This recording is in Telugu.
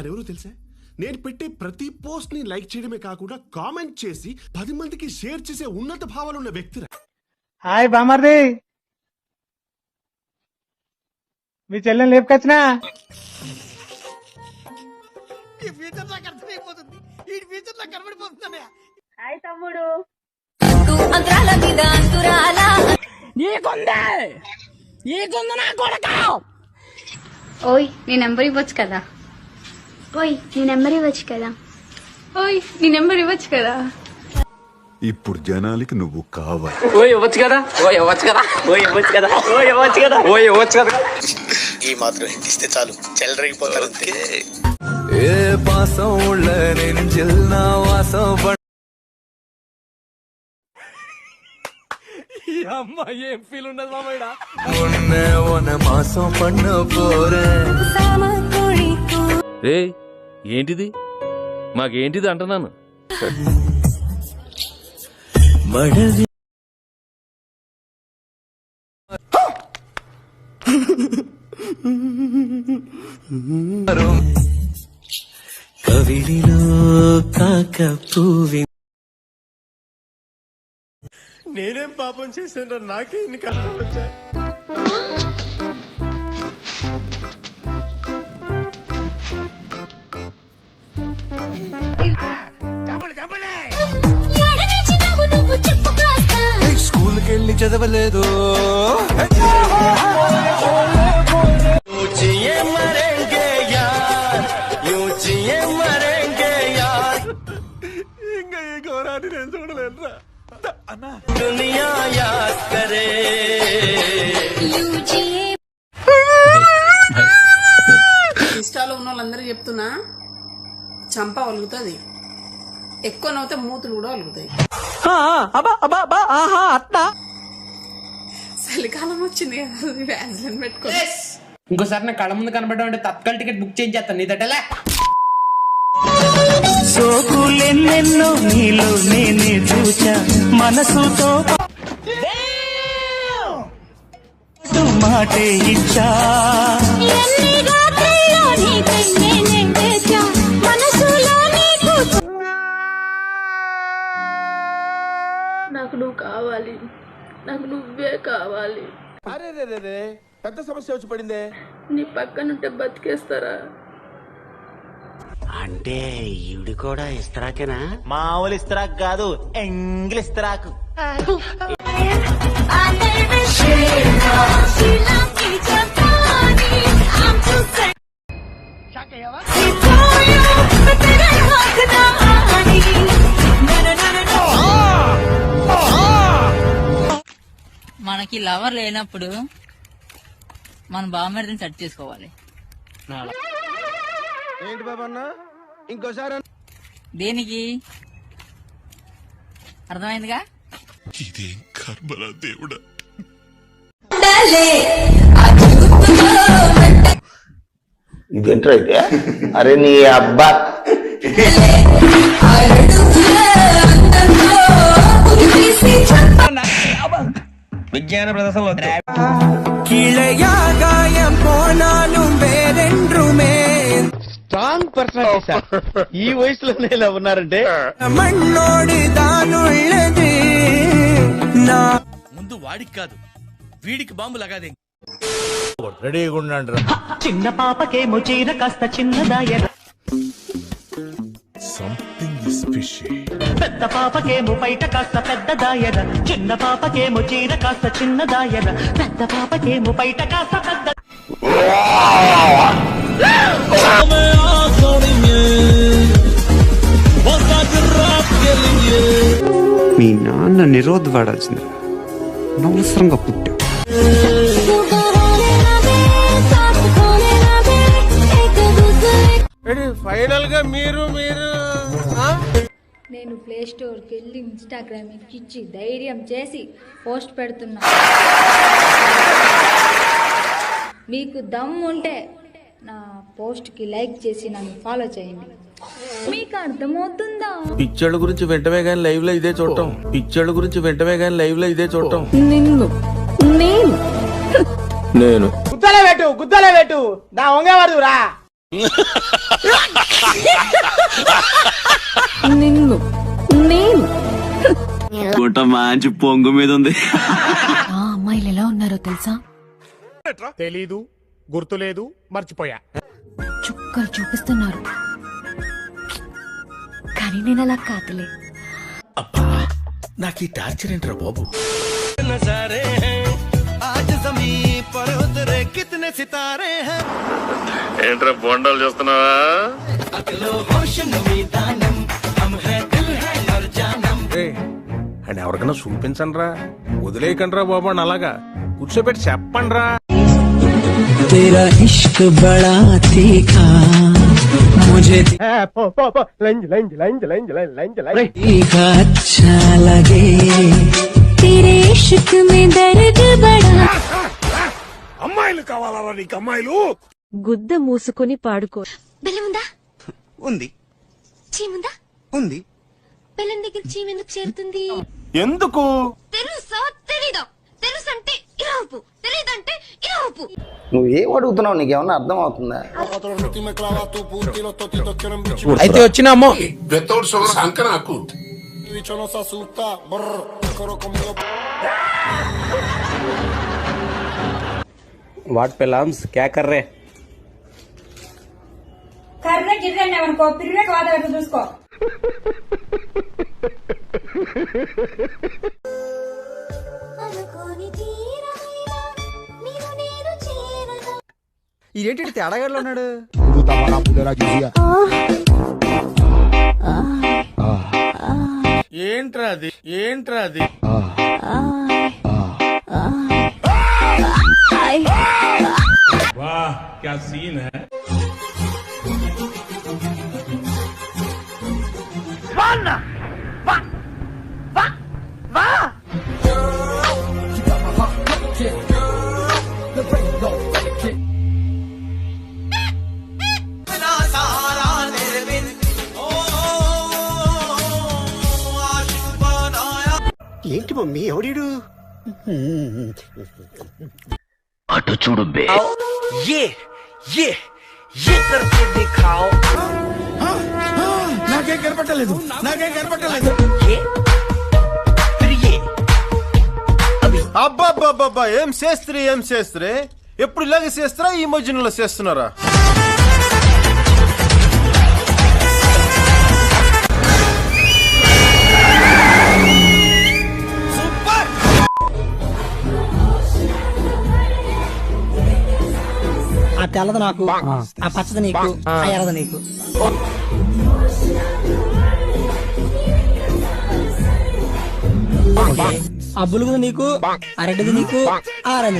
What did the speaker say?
ఎవరో తెలుసా? నేను పెట్టే ప్రతి పోస్ట్ని లైక్ చేయడమే కాకుండా కామెంట్ చేసి పది మందికి షేర్ చేసే ఉన్నత భావాలు ఉన్న వ్యక్తి హాయ్ బామర్ది. మీ చెల్లెని లేపుకొచ్చినా? హాయ్ తమ్ముడు. అంతరాల మీద అంతురాల ఓయ్ నీ నెంబర్ ఇవ్వచ్చు కదా? ఓయ్ నీ నెంబర్ ఇవ్వచ్చు కదా. ఓయ్ నీ నెంబర్ ఇవ్వచ్చు కదా. ఇప్పుడు జనాలకి నువ్వు కావాలి. ఓ ఇవ్వచ్చు కదా? ఓ ఇవ్వచ్చు కదా? ఓ ఇవ్వచ్చు కదా? ఓ ఇవ్వచ్చు కదా? ఓ ఇవ్వచ్చు కదా? ఈ మాత్రం హింటిస్తే చాలు. చెల్లరగిపోతారు ఏ పాసం ఉళ్ళ నేను చెల్నా వాసం அம்மா రే ఏంటిది? మాకేంటిది అంటున్నాను? కవిడిలో నేనేం పాపం చేశాను నాకే ఇన్ని కష్టాలు వచ్చాయి. ఎడనిచ్చినావు నువ్వు చెప్పు కాస్త స్కూల్కి వెళ్ళి చదవలేదు ఇంకా ఈ ఘోరాన్ని నేను చూడలేనురా. యూజీఏ ఇన్స్టాలో ఉన్న వాళ్ళందరూ చెప్తున్నా. చంప వలుగుతుంది ఎక్కువ నవ్వుతే మూతులు కూడా వలుగుతాయి చలికాలం వచ్చింది కదా వ్యాజ్లను పెట్టుకో ఇంకోసారి నా కళ్ళ ముందు కనబడడం అంటే తత్కాల టికెట్ బుక్ చేయించేస్తాను నీ దట్టలే సోకులెన్నెన్నో నీలో నేనే చూచా మనసుతో మాటే ఇచ్చా. ఎన్ని రాత్రుల్లో నీకై నేనే కావాలి. నాకు నువ్వే కావాలి. అరే రే రే రే పెద్ద సమస్య వచ్చి పడిందే. నీ పక్కనుంటే బతికేస్తారా? అంటే ఈవిడ కూడా ఇస్తరాకేనా? మామూలు ఇస్తరాకు కాదు ఎంగిల్ ఇస్తరాకు. మనకి లవర్ లేనప్పుడు మన బామ్మర్దిని సెట్ చేసుకోవాలి. ఏంటి ఇంకోసారి దేనికి? అర్థమైందిగా? ఇదేం కర్మలా దేవుడా? ఇదేంట్రా అయితే అరే నీ అబ్బా. విజ్ఞాన பிரதேசம் స్ట్రాంగ్ పర్సనాలిటీ సార్ ఈ వయసులోనే ఇలా ఉన్నారంటే? ముందు వాడికి కాదు వీడికి బాంబు లగాదే. రెడీగా ఉండండి చిన్న పాపకేమో చీర కాస్త చిన్నదాయ. సంథింగ్ ఇస్ ఫిషీ పెద్ద పాపకేమో బయట కాస్త పెద్దదాయర చిన్న పాపకేమో చీర కాస్త చిన్నదాయర పెద్ద పాపకేమో బయట కాస్త పెద్ద మీ నాన్న నిరోధ వాడాల్సింది అనవసరంగా పుట్టావు. ఫైనల్గా మీరు మీరు నేను ప్లే స్టోర్కి వెళ్ళి ఇన్స్టాగ్రామ్ ఎక్కించి ధైర్యం చేసి పోస్ట్ పెడుతున్నా. మీకు దమ్ ఉంటే నా పోస్ట్కి లైక్ చేసి నన్ను ఫాలో చేయండి. మీకు అర్థమవుతుందా? పిచ్చోళ్ళ గురించి వెంటనే గానీ లైవ్లో ఇదే చూడటం. పిచ్చోళ్ళ గురించి వెంటనే గానీ లైవ్లో ఇదే చూడటం. నిన్ను నేను. నేను. గుద్దలే పెట్టు గుద్దలే పెట్టు నా వంగేవాడు రా నిన్ను నేను. గుట్ట మంచి పొంగు మీద ఉంది. ఆ అమ్మాయిలు ఎలా ఉన్నారో తెలుసా? తెలీదు గుర్తులేదు మర్చిపోయా. చుక్కలు చూపిస్తున్నారు. కానీ నేను అలా కాదులే. అబ్బా నాకు ఈ టార్చర్ ఏంట్రా బాబు? ఏంట్రా బొండాలు చేస్తున్నావా అని ఎవరికైనా చూపించండి రా వదిలేయకండి రా బాబు అని అలాగా కూర్చోబెట్టి చెప్పండి రా तेरा इश्क बड़ा तीखा मुझे तीखा अच्छा लगे तेरे इश्क में दर्द बड़ा అమ్మాయిలు కావాలా నీకు అమ్మాయిలు గుద్ద మూసుకొని పాడుకో. బెల్లముందా ఉంది? చీముందా ఉంది? బెల్లం దగ్గర చీమ ఎందుకు చేరుతుంది? ఎందుకు? తెలుసా? తెలీదా? తెలుసు అంటే ఇలా ఉప్పు తెలీదంటే ఉప్పు నువ్వు ఏం అడుగుతున్నావు? నీకేమన్నా అర్థం అవుతుందా అయితే వచ్చిన వాట్ పెలామ్స్? క్యా కర్ రే కర్ర గిర్రె అనుకో పిల్లే కాదు చూసుకో. ఇదేంటి తేడాగాడులో ఉన్నాడు? ఏంట్రా అది? ఏంట్రా అది? ఏంటి మమ్మీ? ఎవడీడు అటు చూడు బే. ఏ? ఏ ఏ కర్తే దిఖాओ నాకేం కనపట్టలేదు నాకేం కనపట్టలేదు. ఏ ఫిర్ ఏ అబ్బాబ్బాబ్బా ఏం చేస్త్రీ ఏం చేస్త్రీ ఎప్పుడు ఇలాగే చేస్తారా ఈ మధ్యలో చేస్తున్నారా ఆ తెల్లది నాకు ఆ పచ్చది నీకు ఆ ఎర్రది నీకు. ఆ బులుగుది నీకు ఆ రెడ్డిది నీకు ఆ రంగు